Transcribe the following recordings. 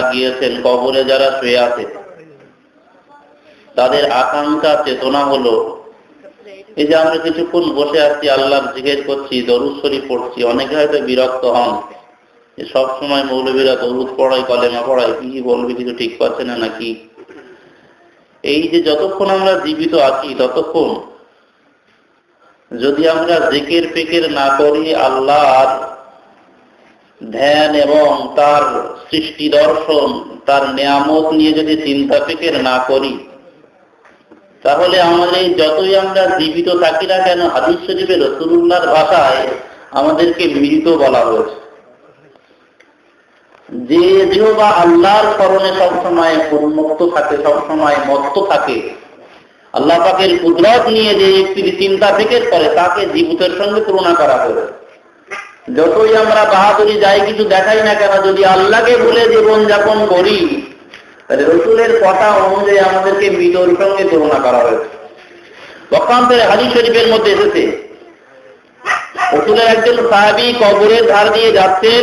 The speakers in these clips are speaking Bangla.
গিয়েছেন কবরে যারা শুয়ে আছে। তাদের আকাঙ্ক্ষা, চেতনা হলো, এই যে আমরা কিছুক্ষণ বসে আছি আল্লাহর জিজ্ঞেস করছি, দরুদ শরীফ পড়ছি, অনেকে হয়তো বিরক্ত হন। সব সময় মৌলবীরা দরুদ পড়ায়, কলেমা পড়ায়, কি বলবে, কিছু ঠিক পাচ্ছে না নাকি? এই যে যতক্ষণ আমরা জীবিত আছি, ততক্ষণ যদি আমরা জেকের পেকের না করি আল্লাহর ধ্যান এবং তার সৃষ্টি দর্শন, তার নিয়ামত নিয়ে যদি চিন্তা ফিকের না করি, তাহলে আমাদের যতই আমরা জীবিত থাকি না কেন, হাদিস শরীফের রসুল্লাহর ভাষায় আমাদেরকে মৃত বলা হয়েছে। যে দেহ বা আল্লাহর স্মরণে সবসময় উন্মুক্ত থাকে, সবসময় মত্ত থাকে, আল্লাহ পাকের কুদরত নিয়ে যে ব্যক্তির চিন্তা ফিকের করে, তাকে জীবিতের সঙ্গে তুলনা করা হয়েছে। যতই আমরা বাহাদুরি যাই কিছু দেখাই না কেন, যদি আল্লাহকে ভুলে জীবন যাপন করি, তাহলে রসুলের কথা অনুযায়ী আমাদেরকে মৃতর সঙ্গে তুলনা করা হয়েছে। পক্ষান্তরে হাজি শরীফের মধ্যে এসেছে, রসুলের একজন সাহাবি কবরের ধার দিয়ে যাচ্ছেন,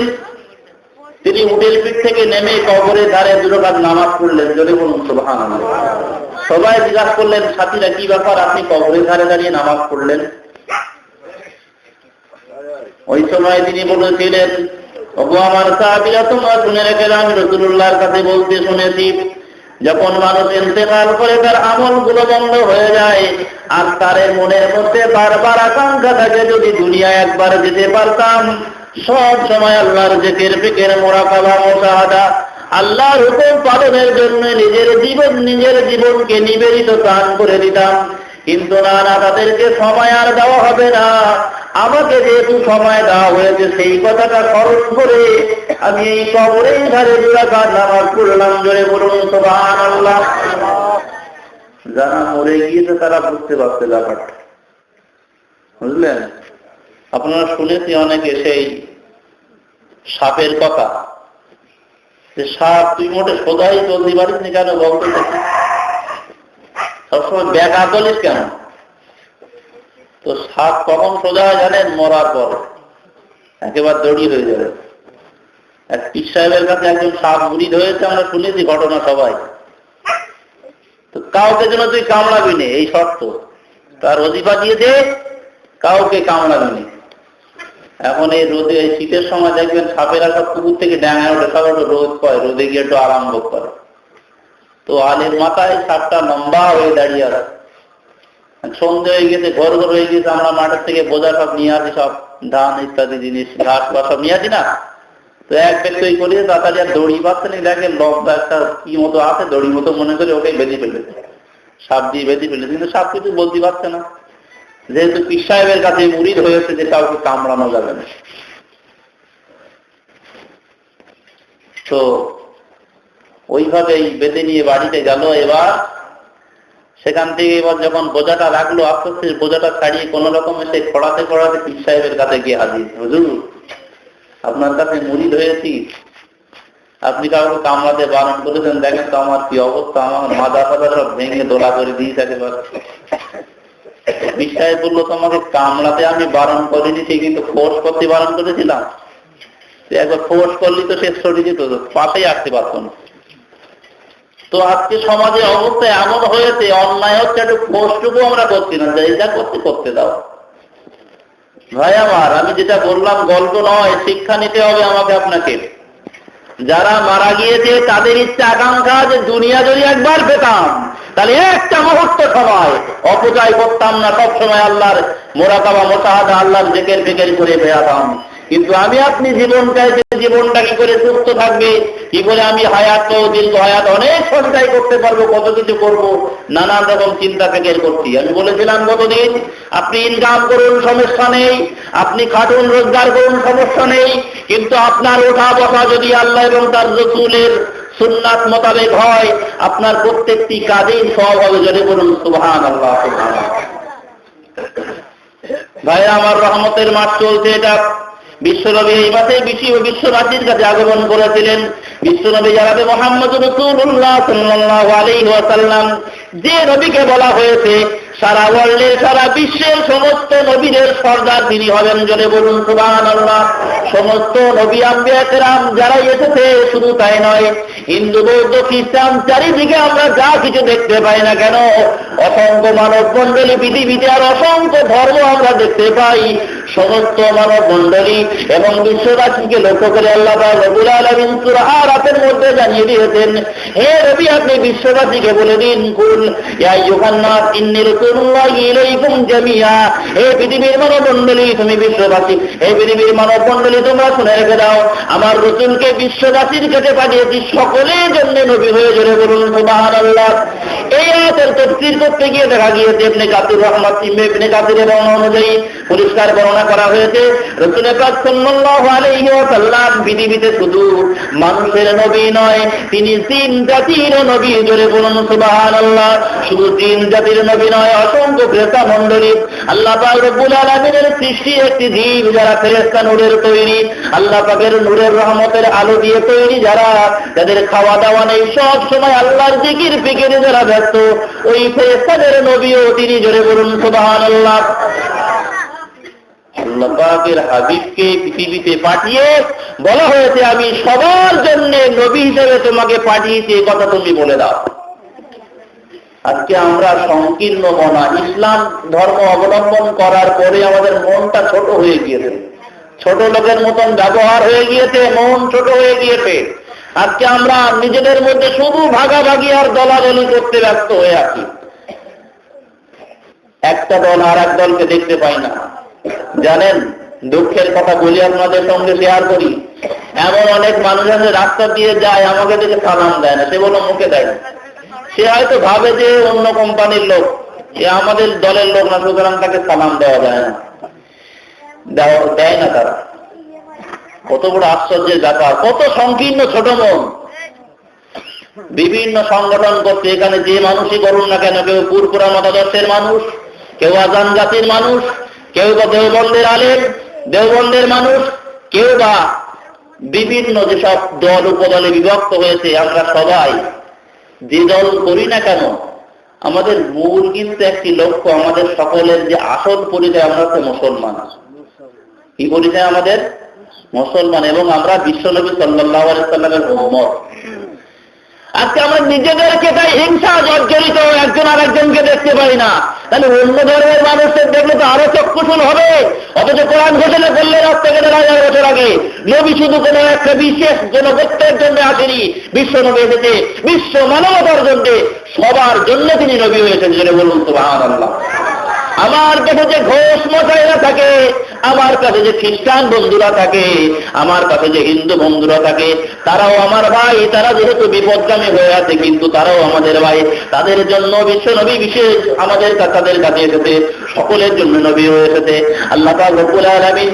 তিনি উটের পিঠ থেকে নেমে কবরের ধারে দুটো কাজ নামাজ পড়লেন যদি বলুন সবাই জিজ্ঞাসা করলেন, সাথীরা, কি ব্যাপার? আপনি কবরের ধারে দাঁড়িয়ে নামাজ পড়লেন? ওই সময় তিনি বলেছিলেন ওগো আমার সাহাবিরা তোমরা শুনে রেখে আমি রসুল্লাহর কাছে বলতে শুনেছি, যখন মানুষ ইন্তেকাল করে তার আমলগুলো বন্ধ হয়ে যায়, আর তার মনের মধ্যে বারবার আকাঙ্ক্ষা থাকে, যদি দুনিয়া একবার যেতে পারতাম, সব সময় আল্লাহর জেকের পেকের মোরা খাবা মোশাহাদা, আল্লাহর হুকুম পালনের জন্য নিজের জীবন, নিজের জীবনকে নিবেদিত দান করে দিতাম। কিন্তু না না তাদেরকে সময় আর দেওয়া হবে না। আমাকে যেহেতু সময় দেওয়া হয়েছে, সেই কথাটা খরচ করে আমি এই কবরেই ধারে দুরাকার নামাজ পড়লাম। জোরে বলুন আল্লাহ যারা মরে গিয়েছে, তারা বুঝতে পারছে ব্যাপারটা। বুঝলেন? আপনারা শুনেছি অনেকে সেই সাপের কথা। সাপ, তুই মোটে সোজাই চলতে পারিস নি কেন বলতে সবসময় ব্যাগ আঁকলিস কেন? তো সাপ কখন সোজা জানেন মরার পর। একেবারে দড়ি হয়ে যাবে। এক পীর সাহেবের কাছে একজন সাপ বুড়ি হয়েছে আমরা শুনেছি ঘটনা সবাই। তো কাউকে যেন তুই কামড়াবি নে, এই শর্ত। তার অজিফা দিয়েছে, কাউকে কামড়াবি নে। এখন এই রোদে শীতের সময় দেখবেন সাপেরা সব কুকুর থেকে ড্যাঙায় ওঠে সব রোদ পায়, রোদে গিয়ে একটু আরাম বোধ করে। তো আলের মাথায় সাপটা লম্বা হয়ে দাঁড়িয়ে আছে। সন্ধে হয়ে গেছে ঘর ঘর হয়ে গেছে, আমরা মাঠের থেকে বোঝা সব নিয়ে আসি, সব ধান ইত্যাদি জিনিস, ঘাস বা সব নিয়ে আসি না? তো এক ব্যক্তি ওই করিয়ে তাড়াতাড়ি আর দড়ি পাচ্ছে না দেখে লম্বা একটা কি মতো আছে, দড়ি মতো মনে করে ওকে বেঁধে ফেলেছে। সাপ দিয়ে বেঁধে ফেলেছে, কিন্তু সাপ কিছু বলতে পারছে না। যেহেতু পীর সাহেবের কাছে মুড়িদ হয়েছে যে কাউকে কামড়ানো যাবে না। তো ওইভাবেই বেঁধে নিয়ে বাড়িতে গেল। এবার সেখান থেকে এবার যখন বোঝাটা রাখল আস্তে বোঝাটা ছাড়িয়ে কোন রকমে সেই খড়াতে খড়াতে পীর সাহেবের কাছে গিয়ে হাজির। হুজুর, আপনার কাছে মুড়ি ধরেছি আপনি কাউকে কামড়াতে বারণ করেছেন, দেখেন তো আমার কি অবস্থা। আমার মাথা ফাদা সব ভেঙে দোলা করে দিয়েছে পীর সাহেব বলল, তোমাকে কামড়াতে আমি বারণ করিনি, সে কিন্তু ফোর্স করতে বারণ করেছিলাম। একবার ফোর্স করলি তো সে সরে যেত, পাশেই আসতে পারতো না। তো আজকে সমাজে অবস্থা এমন হয়েছে, অন্যায় হচ্ছে, একটু পোস্টটুকু আমরা করছি না যে যা করতে করতে দাও। ভাই আমার, আমি যেটা বললাম, গল্প নয়, শিক্ষা নিতে হবে আমাকে আপনাকে। যারা মারা গিয়েছে, তাদের ইচ্ছা, আকাঙ্ক্ষা যে দুনিয়া যদি একবার পেতাম, তাহলে একটা মুহূর্ত সময় অপচয় করতাম না, সবসময় আল্লাহর মোরাকাবা মোতাহাদা আল্লাহর জেকের ফেকের করে বেড়াতাম। কিন্তু আমি আপনি জীবনটা জীবনটা কি করে সুস্থ থাকবে? কি করে আমি হায়াত দীর্ঘ হায়াত অনেক সঞ্চয় করতে পারব, কত কিছু করব? নানান রকম চিন্তা ফেকের করছি। আমি বলেছিলাম গতদিন, আপনি ইনকাম করুন, সমস্যা নেই। আপনি খাটুন, রোজগার করুন, সমস্যা নেই। কিন্তু আপনার ওঠা বসা যদি আল্লাহ এবং তার রসুলের সুন্নাত মোতাবেক হয়, আপনার প্রত্যেকটি কাজেই সব হবে যদি বলুন সুহান আল্লাহ ভাই আমার রহমতের মাঠ চলছে এটা। বিশ্বনবী এই মাসে বিশ্ব বিশ্ববাসীর কাছে আগমন করেছিলেন। বিশ্বনবী জানাবে মোহাম্মদ রসুল্লাহ সাল্লাহ আলী ওয়াসাল্লাম, যে নবীকে বলা হয়েছে, সারা ওয়ার্ল্ডের সারা বিশ্বের সমস্ত নবীদের সর্দার তিনি হবেন জনে বলুন আল্লাহ সমস্ত নবী আম্বিয়াকেরাম যারা এসেছে, শুধু তাই নয়, হিন্দু, বৌদ্ধ, খ্রিস্টান, চারিদিকে আমরা যা কিছু দেখতে পাই না কেন, অসংখ্য মানব মন্ডলী পৃথিবীতে আর অসংখ্য ধর্ম আমরা দেখতে পাই। সমস্ত মানব মন্ডলী এবং বিশ্ববাসীকে লক্ষ্য করে আল্লাহ রবুল আলমিন আপের মধ্যে জানিয়ে দিয়েছেন, হে রবি আপনি বিশ্ববাসীকে বলে দিন, কুল, ইয়া ইউহান্নাস ইন্নী রাসূলুল্লাহি ইলাইকুম জামিয়া। হে পৃথিবীর মানব মন্ডলী তুমি বিশ্ববাসী। হে পৃথিবীর মানব মন্ডলী তোমরা শুনে রেখে দাও, আমার রসুলকে বিশ্ববাসীর কাছে পাঠিয়েছি, সকলের জন্য নবী হয়ে জোরে বলুন, সুবহানাল্লাহ। এই আয়াতের তফসির করতে গিয়ে দেখা গিয়েছে, ইবনে কাসির রহমাত ইবনে কাসিরের বর্ণনা অনুযায়ী পরিষ্কার বর্ণনা করা হয়েছে, রসুল পাক সাল্লাল্লাহু আলাইহি ওয়াসাল্লাম পৃথিবীতে শুধু মানুষের নবী নয়, তিনি তিন জাতির নবী জোরে বলুন, সুবহানাল্লাহ। শুধু তিন জাতির নবী নয়, অসংখ্য ক্রেতা মণ্ডলী। আল্লাহ পাক রব্বুল আলামিনের সৃষ্টি একটি জীব, যারা ফেরেশতা নূরের তৈরি। আল্লাহ পাকের নূরের রহমতের আলো দিয়ে তৈরি যারা তাদের খাওয়া দাওয়া নেই, সব সময় আল্লাহর জিকির, ফিকিরে যারা ব্যস্ত ওই ফেরেশতাদের নবীও তিনি জোরে বলুন, সুবহানাল্লাহ। আল্লাহ হাবিবকে পৃথিবীতে পাঠিয়ে বলা হয়েছে, আমি সবার জন্য নবী হিসেবে তোমাকে পাঠিয়েছি কথা তুমি বলে দাও। আজকে আমরা সংকীর্ণ মনা ইসলাম ধর্ম অবলম্বন করার পরে আমাদের মনটা ছোট হয়ে গিয়েছে। ছোট লোকের মতন ব্যবহার হয়ে গিয়েছে, মন ছোট হয়ে গিয়েছে। আজকে আমরা নিজেদের মধ্যে শুধু ভাগাভাগি আর দলাদলি করতে ব্যস্ত হয়ে আছি। একটা দল আর এক দলকে দেখতে পাই না। জানেন, দুঃখের কথা বলি আপনাদের সঙ্গে শেয়ার করি। এমন অনেক মানুষ আছে, রাস্তা দিয়ে যায়, আমাকে দেখে সালাম দেয় না, সে বলো মুখে দেয় না। সে হয়তো ভাবে যে অন্য কোম্পানির লোক, সে আমাদের দলের লোক না, সুতরাং তাকে সালাম দেওয়া যায় না। দেয় না তারা। কত বড় আশ্চর্যের ব্যাপার, কত সংকীর্ণ ছোট মন। বিভিন্ন সংগঠন করতে এখানে যে মানুষই করুন না কেন, কেউ পুরপুরা মতাদর্শের মানুষ, কেউ আজান জাতির মানুষ, কেউ বা দেওবন্দের আলেম, দেওবন্দের মানুষ, কেউ বা বিভিন্ন যেসব দল, উপদলে বিভক্ত হয়েছে, আমরা সবাই যে দল করি না কেন, আমাদের মূল কিন্তু একটি লক্ষ্য, আমাদের সকলের যে আসল পরিচয়, আমরা তো মুসলমান কি পরিচয় আমাদের? মুসলমান এবং আমরা বিশ্বনবী সাল্লাহ সাল্লামের মোহাম্মদ আজকে আমরা নিজেদেরকে তাই হিংসা জর্জরিত, একজন আর একজনকে দেখতে পাই না। তাহলে অন্য ধর্মের মানুষদের দেখলে তো আরও চক্ষুষুল হবে। অথচ কোরআন ঘোষণা করলে রাত থেকে দেড় হাজার বছর আগে নবী শুধু কোনো একটা বিশেষ জনগোষ্ঠের জন্য আসেনি, বিশ্ব নবী এসেছে। বিশ্ব মানবতার জন্য সবার জন্য তিনি নবী হয়েছেন যেটা বলুন তো আল্লাহ আমার কাছে যে ঘোষ মশাইরা থাকে, আমার কাছে যে খ্রিস্টান বন্ধুরা থাকে, আমার কাছে যে হিন্দু বন্ধুরা থাকে, তারাও আমার ভাই, তারা যেহেতু বিপদগামী হয়ে আছে, কিন্তু তারাও আমাদের ভাই। তাদের জন্য বিশ্ব নবী বিশেষ আমাদের তাদের কাছে এসেছে, সকলের জন্য নবী হয়ে এসেছে। আল্লাহ পাক রব্বুল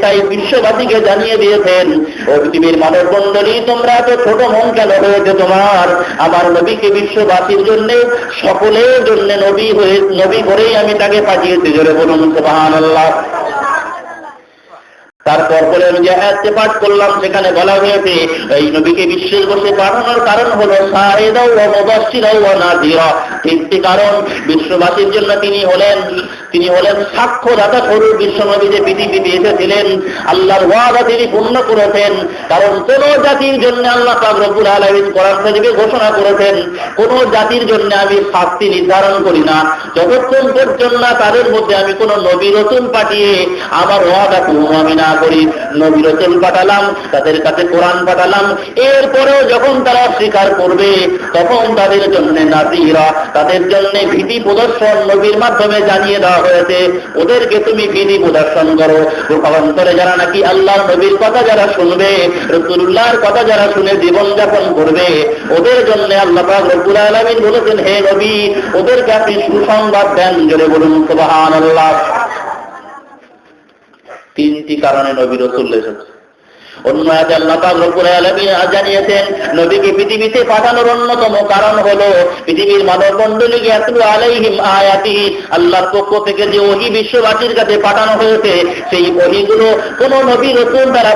তাই বিশ্ববাসীকে জানিয়ে দিয়েছেন, ও পৃথিবীর মানব মণ্ডলী তোমরা তো ছোট মন কেন হয়েছে তোমার? আমার নবীকে বিশ্ববাসীর জন্য, সকলের জন্য নবী হয়ে, নবী করেই আমি তাকে পাঠিয়েছি। জোরে বলুন সুবহানাল্লাহ তারপর পরে আমি যে আয়াতটি পাঠ করলাম, সেখানে বলা হয়েছে, এই নবীকে বিশ্বের বসে পাঠানোর কারণ হলো সাহেদাও ও নাযিরা। তিনটি কারণ বিশ্ববাসীর জন্য তিনি হলেন তিনি হলেন সাক্ষ্যদাতা স্বরূপ বিশ্বনবী যে পৃথিবীতে এসেছিলেন। আল্লাহর ওয়াদা তিনি পূর্ণ করেছেন। কারণ কোন জাতির জন্য আল্লাহ পাক রব্বুল আলামিন কোরআন শরীফে ঘোষণা করেছেন, কোন জাতির জন্য আমি শাস্তি নির্ধারণ করি না। যতক্ষণ পর্যন্ত না তাদের মধ্যে আমি কোন নবী রসুল পাঠিয়ে আমার ওয়াদা পূর্ণ আমি না। করি নবী রসুল পাঠালাম, তাদের কাছে কোরআন পাঠালাম। এরপরেও যখন তারা স্বীকার করবে, তখন তাদের জন্য নাজিরা, তাদের জন্য ভীতি প্রদর্শন নবীর মাধ্যমে জানিয়ে দেওয়া হয়েছে। ওদেরকে তুমি ভীতি প্রদর্শন করো। রূপান্তরে যারা নাকি আল্লাহ নবীর কথা যারা শুনবে, রসুল্লাহর কথা যারা শুনে জীবনযাপন করবে, ওদের জন্য আল্লাহ রব্বুল আলামিন বলেছেন, হে নবী, ওদেরকে আপনি সুসংবাদ দেন, জোরে বলুন, সুবহানাল্লাহ। তিনটি কারণে নবী রসুল এসেছে অন্য আল্লাহ জানিয়েছেন পৃথিবীতে পাঠানোর অন্যতম কারণ পৃথিবীর মানব আল্লাহর পক্ষ থেকে যে বিশ্ববাসীর কাছে পাঠানো হয়েছে, সেই কোন নবী তারা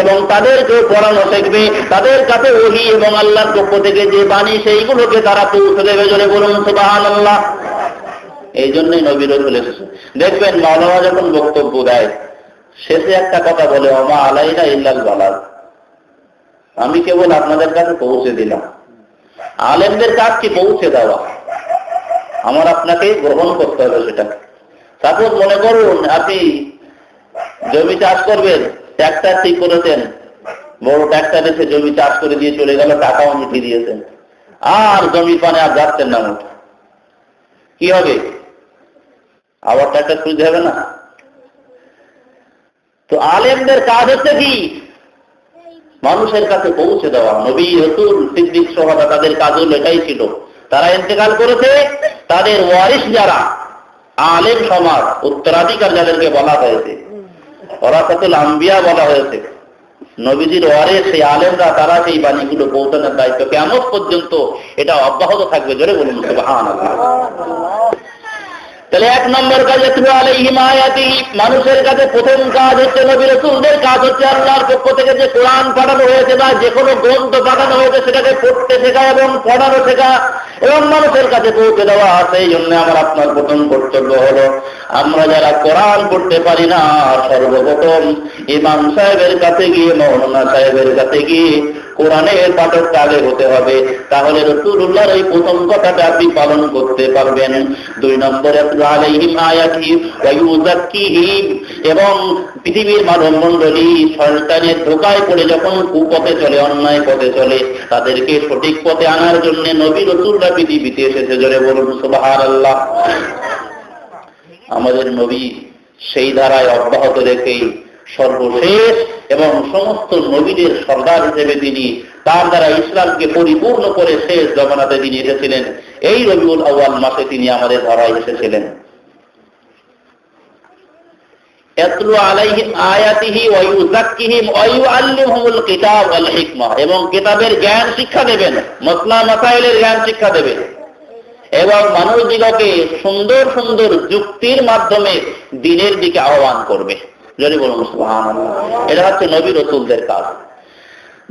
এবং তাদেরকে পড়ানো শিখবে। তাদের কাছে ওহি এবং আল্লাহর পক্ষ থেকে যে বাণী, সেইগুলোকে তারা পৌঁছে দেবে জোরে বলুন, সুবহানাল্লাহ। এই জন্যই নবী রসুল এসেছে দেখবেন মাওলানা যখন বক্তব্য দেয় শেষে একটা কথা বলে অমা আলাইনা ইল্লাল বালাল আমি কেবল আপনাদের কাছে পৌঁছে দিলাম। আলেমদের কাজ কি পৌঁছে দেওয়া? আমার আপনাকে গ্রহণ করতে হবে সেটা। তারপর মনে করুন, আপনি জমি চাষ করবেন ট্র্যাক্টর ঠিক করেছেন, বড় ট্র্যাক্টর এসে জমি চাষ করে দিয়ে চলে গেল, টাকাও মিটিয়ে দিয়েছেন। আর জমি পানে আর যাচ্ছেন না কি হবে? আবার ট্র্যাক্টর খুঁজতে হবে না? আলেমদের কাজ হচ্ছে কি? মানুষের কাছে পৌঁছে দেওয়া। নবী, রসুল, সিদ্দিক, সহাদা, তাদের কাজ হলো এটাই ছিল। তারা ইন্তেকাল করেছে। তাদের ওয়ারিস যারা, আলেম সমাজ, উত্তরাধিকার যাদেরকে বলা হয়েছে ওরাসাতুল আম্বিয়া বলা হয়েছে। নবীজির ওয়ারে সেই আলেমরা, তারা সেই বাণীগুলো পৌঁছানোর দায়িত্ব। কেমন পর্যন্ত এটা অব্যাহত থাকবে। জোরে বলুন সুবহান তাহলে এক নম্বর কাজ তুমি আলাইহিম আয়াতি মানুষের কাছে প্রথম কাজ হচ্ছে নবী রসুলদের কাজ হচ্ছে আল্লাহর পক্ষ থেকে যে কোরআন পাঠানো হয়েছে বা যে কোনো গ্রন্থ পাঠানো হয়েছে সেটাকে পড়তে শেখা এবং পড়ানো শেখা এবং মানুষের কাছে পৌঁছে দেওয়া, সেই জন্য আমার আপনার প্রথম কর্তব্য হলো, আমরা যারা কোরআন পড়তে পারি না, সর্বপ্রথম ইমাম সাহেবের কাছে গিয়ে, মৌলানা সাহেবের কাছে গিয়ে কোরআনের পাঠক আগে হতে হবে। তাহলে রসুল্লাহর এই প্রথম কথাটা আপনি পালন করতে পারবেন। দুই নম্বরে এবং পৃথিবীর মানব মণ্ডলী সরকারের ধোকায় পড়ে যখন কুপথে চলে, অন্যায় পথে চলে, তাদেরকে সঠিক পথে আনার জন্য নবী রসুলরা পৃথিবীতে এসেছে। জোরে বলুন, সুবহানাল্লাহ। আমাদের নবী সেই ধারায় অব্যাহত রেখেই সর্বশেষ এবং সমস্ত নবীদের সর্দার হিসেবে তিনি তার দ্বারা ইসলামকে পরিপূর্ণ করে শেষ জগন্নাথে তিনি এসেছিলেন। এই রবিউল আউ্য়াল মাসে তিনি আমাদের ধরায় এসেছিলেন। দিনের দিকে আহ্বান করবে। যদি বলুন, সুবহানাল্লাহ। এটা হচ্ছে নবী রসুলদের কাজ।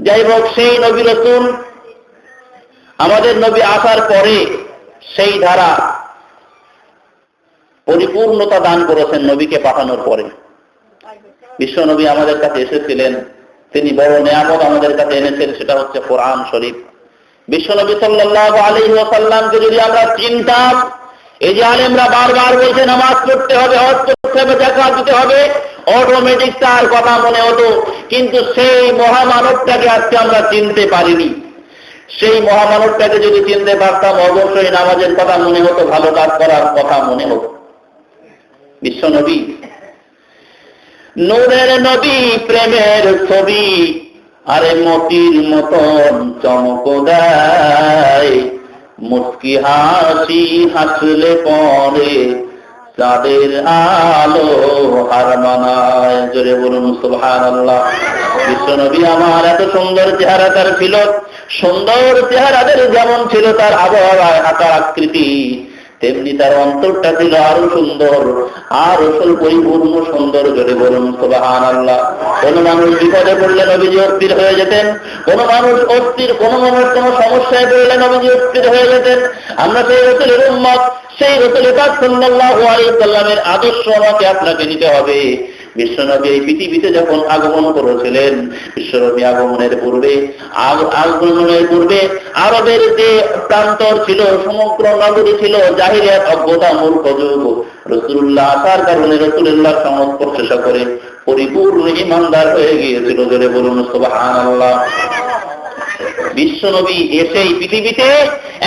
যাই হোক, সেই নবী রসুল আমাদের নবী আসার পরে সেই ধারা পরিপূর্ণতা দান করেছেন নবীকে পাঠানোর পরে। বিশ্ব নবী আমাদের কাছে এসেছিলেন, তিনি বড় নিয়ামত আমাদের কাছে এনেছেন, সেটা হচ্ছে কোরআন শরীফ। বিশ্বনবী সাল্লাল্লাহু আলাইহি ওয়াসাল্লামকে যদি আমরা চিনতাম, এই যে আলেমরা বারবার বলছে, নামাজ পড়তে হবে, হজ করতে হবে জাকাত দিতে হবে। অটোমেটিক তার কথা মনে হতো, কিন্তু সেই মহামানবটাকে আজকে আমরা চিনতে পারিনি। সেই মহামানবটাকে যদি চিনতে পারতাম, অবশ্যই নামাজের কথা মনে হতো, ভালো কাজ করার কথা মনে হতো। বিশ্ব নবী, নূরের নবী প্রেমের ছবি, আরে মতির মতন চমক দেয়। মুস্কি হাসি হাসলে পরে তাদের আলো হার মানায়। জোরে বলুন সুলহান আল্লাহ বিশ্বনবী আমার এত সুন্দর চেহারা তার ছিল। সুন্দর চেহারাদের যেমন ছিল তার আবহাওয়ায় আকার আকৃতি। তেমনি তার অন্তরটা ছিল আরও সুন্দর। আর আসল পরিপূর্ণ সুন্দর জোরে বলুন সোবাহান আল্লাহ কোন মানুষ বিপদে পড়লে নবীজি অস্থির হয়ে যেতেন। কোন মানুষ অস্থির, কোন মানুষ কোন সমস্যায় পড়লে নবীজি অস্থির হয়ে যেতেন। আমরা সেই রসুলের উন্মত সেই তার সুন্দর আলাইহি সাল্লামের আদর্শ আমাকে আপনাকে নিতে হবে। বিশ্বনবী এই পৃথিবীতে যখন আগমন করেছিলেন, বিশ্বনবী আগমনের পূর্বে আগমনের পূর্বে আরবের যে প্রান্তর ছিল, সমগ্র নগরী ছিল জাহিরিয়াত অজ্ঞতা, মূর্খ যুগ। রসুল্লাহ তার কারণে রসুল্লাহ সংস্পর্শ করে পরিপূর্ণ ইমানদার হয়ে গিয়েছিল, জোরে বলুন সুবহানাল্লাহ। বিশ্বনবী এসেই পৃথিবীতে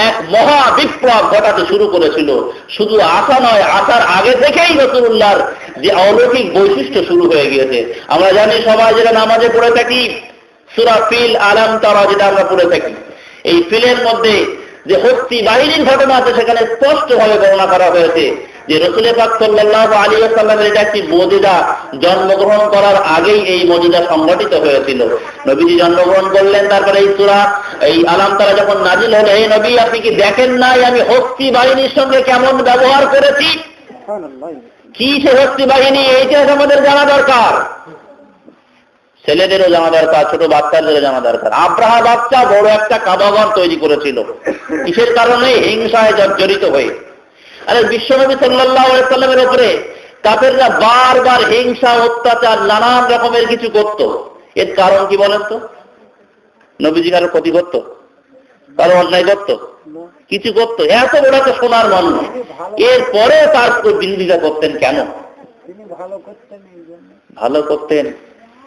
এক মহা বিপ্লব ঘটাতে শুরু করেছিল। শুধু আসা নয় আসার আগে থেকেই রসুল্লাহর যে অলৌকিক বৈশিষ্ট্য শুরু হয়ে গিয়েছে। আমরা জানি সবাই যেটা নামাজে পড়ে থাকি, সুরা ফিল আলাম তারা যেটা আমরা পড়ে থাকি। এই ফিলের মধ্যে যে হস্তি বাহিনীর ঘটনা আছে, সেখানে স্পষ্ট ভাবে বর্ণনা করা হয়েছে। যে রসুল পাক সাল্লাহ আলী আসাল্লামের এটা একটি মজিদা, জন্মগ্রহণ করার আগেই এই মজিদা সংগঠিত হয়েছিল। নবীজি জন্মগ্রহণ করলেন, তারপরে এই সুরা, এই আলাম তারা যখন নাজিল হলো এই নবী, আপনি কি দেখেন নাই আমি হস্তি বাহিনীর সঙ্গে কেমন ব্যবহার করেছি? কি সে হস্তি বাহিনী? এইটা আমাদের জানা দরকার। ছেলেদেরও জানা দরকার, ছোট বাচ্চাদেরও জানা দরকার। আব্রাহা বাচ্চা বড় একটা কাবাগর তৈরি করেছিল। কিসের কারণে? হিংসায় জর্জরিত হয়ে। আরে বিশ্বনবী সাল্লাহ সাল্লামের ওপরে কাফেররা বারবার হিংসা, অত্যাচার, নানান রকমের কিছু করত। এর কারণ কি বলেন তো? নবীজি কারও ক্ষতি করতো? কারও অন্যায় করতো? কিছু করতো? এত বড় একটা সোনার মানুষ এরপরে তার বিরোধিতা করতেন কেন? ভালো করতেন।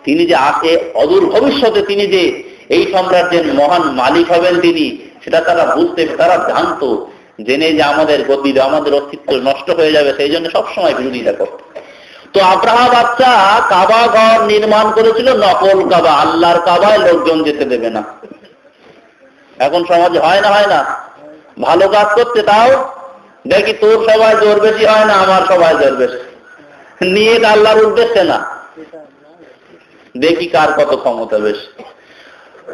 তিনি যে আছে অদূর ভবিষ্যতে তিনি যে এই সাম্রাজ্যের মহান মালিক হবেন তিনি, সেটা তারা বুঝতে, তারা জানতো। জেনে যে আমাদের গতি আমাদের অস্তিত্ব নষ্ট হয়ে যাবে, সেই জন্য সবসময় বিরোধিতা করত তো আব্রাহা বাচ্চা কাবা ঘর নির্মাণ করেছিল নকল কাবা, আল্লাহর কাবায় লোকজন যেতে দেবে না। এখন সমাজে হয় না হয় না। ভালো কাজ করতে তাও দেখি তোর সবাই জোর বেশি হয় না আমার সবাই জোর বেশি। নিয়ে আল্লাহর উদ্দেশ্যে না। দেখি কার কত ক্ষমতা বেশি।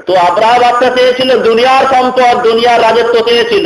তো আব্রাহ বাচ্চা চেয়েছিল, দুনিয়ার সম্পদ দুনিয়ার রাজত্ব চেয়েছিল।